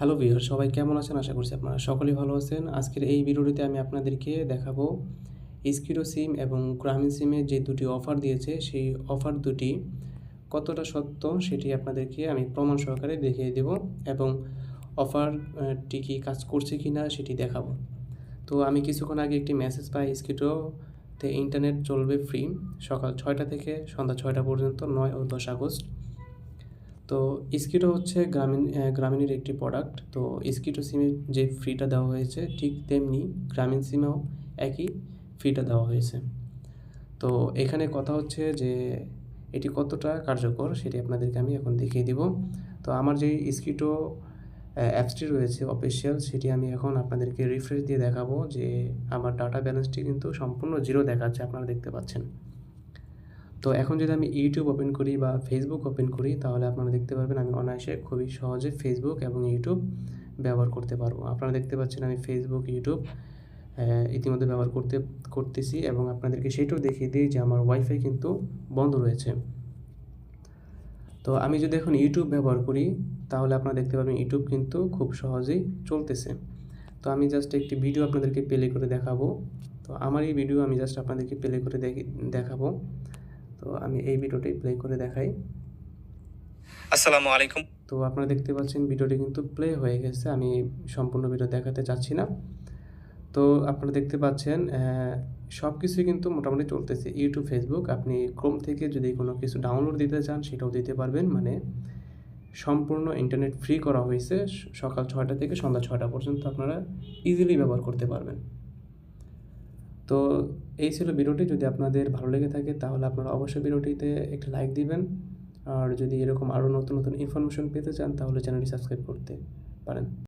Hello viewer সবাই কেমন আছেন? আশা করছি আপনারা সকলেই ভালো আছেন। আজকের এই ভিডিওটিতে আমি আপনাদেরকে দেখাবো স্কিরো সিম এবং গ্রামীণ সিমের যে দুটি অফার দিয়েছে, সেই অফার দুটি কতটা সত্য সেটি আপনাদেরকে আমি প্রমাণ সহকারে দেখিয়ে দেব এবং অফারটি কি কাজ করছে কি না সেটি দেখাবো। তো আমি কিছুক্ষণ আগে একটি মেসেজ পাই স্কিটোতে ইন্টারনেট চলবে ফ্রি সকাল ছয়টা থেকে সন্ধ্যা ছয়টা পর্যন্ত, নয় ও দশ আগস্ট। তো স্কিটো হচ্ছে গ্রামীণ গ্রামীণের একটি প্রোডাক্ট তো স্কিটো সিমের যে ফ্রিটা দেওয়া হয়েছে, ঠিক তেমনি গ্রামীণ সিমেও একই ফ্রিটা দেওয়া হয়েছে। তো এখানে কথা হচ্ছে যে এটি কতটা কার্যকর সেটি আপনাদেরকে আমি এখন দেখিয়ে দিব। তো আমার যে স্কিটো অ্যাপসটি রয়েছে অফিসিয়াল সেটি আমি এখন আপনাদেরকে রিফ্রেশ দিয়ে দেখাবো যে আমার ডাটা ব্যালেন্সটি কিন্তু সম্পূর্ণ জিরো দেখাচ্ছে, আপনারা দেখতে পাচ্ছেন। তো এখন যদি আমি ইউটিউব ওপেন করি বা ফেসবুক ওপেন করি, তাহলে আপনারা দেখতে পারবেন আমি অনায়াসে খুবই সহজে ফেসবুক এবং ইউটিউব ব্যবহার করতে পারব। আপনারা দেখতে পাচ্ছেন আমি ফেসবুক ইউটিউব ইতিমধ্যে ব্যবহার করতে, করতেছি এবং আপনাদেরকে সেটাও দেখিয়ে দিই যে আমার ওয়াইফাই কিন্তু বন্ধ রয়েছে। তো আমি যদি এখন ইউটিউব ব্যবহার করি, তাহলে আপনারা দেখতে পাবেন ইউটিউব কিন্তু খুব সহজেই চলতেছে। তো আমি জাস্ট একটি ভিডিও আপনাদেরকে প্লে করে দেখাবো। তো আমার এই ভিডিও আমি জাস্ট আপনাদেরকে প্লে করে দেখি, দেখাবো। তো আমি এই ভিডিওটি প্লে করে দেখাই। আসসালামু আলাইকুম। তো আপনারা দেখতে পাচ্ছেন ভিডিওটি কিন্তু প্লে হয়ে গেছে আমি সম্পূর্ণ ভিডিও দেখাতে চাচ্ছি না। তো আপনারা দেখতে পাচ্ছেন সব কিছুই কিন্তু মোটামুটি চলতেছে। ইউটিউব ফেসবুক আপনি ক্রোম থেকে যদি কোনো কিছু ডাউনলোড দিতে চান সেটাও দিতে পারবেন। মানে সম্পূর্ণ ইন্টারনেট ফ্রি করা হয়েছে। সকাল ছয়টা থেকে সন্ধ্যা ছয়টা পর্যন্ত আপনারা ইজিলি ব্যবহার করতে পারবেন। তো এই ছিল ভিডিওটি। যদি আপনাদের ভালো লেগে থাকে, তাহলে আপনারা অবশ্যই ভিডিওটিতে একটা লাইক দিবেন। আর যদি এরকম আরও নতুন নতুন ইনফরমেশন পেতে চান, তাহলে চ্যানেলটি সাবস্ক্রাইব করতে পারেন।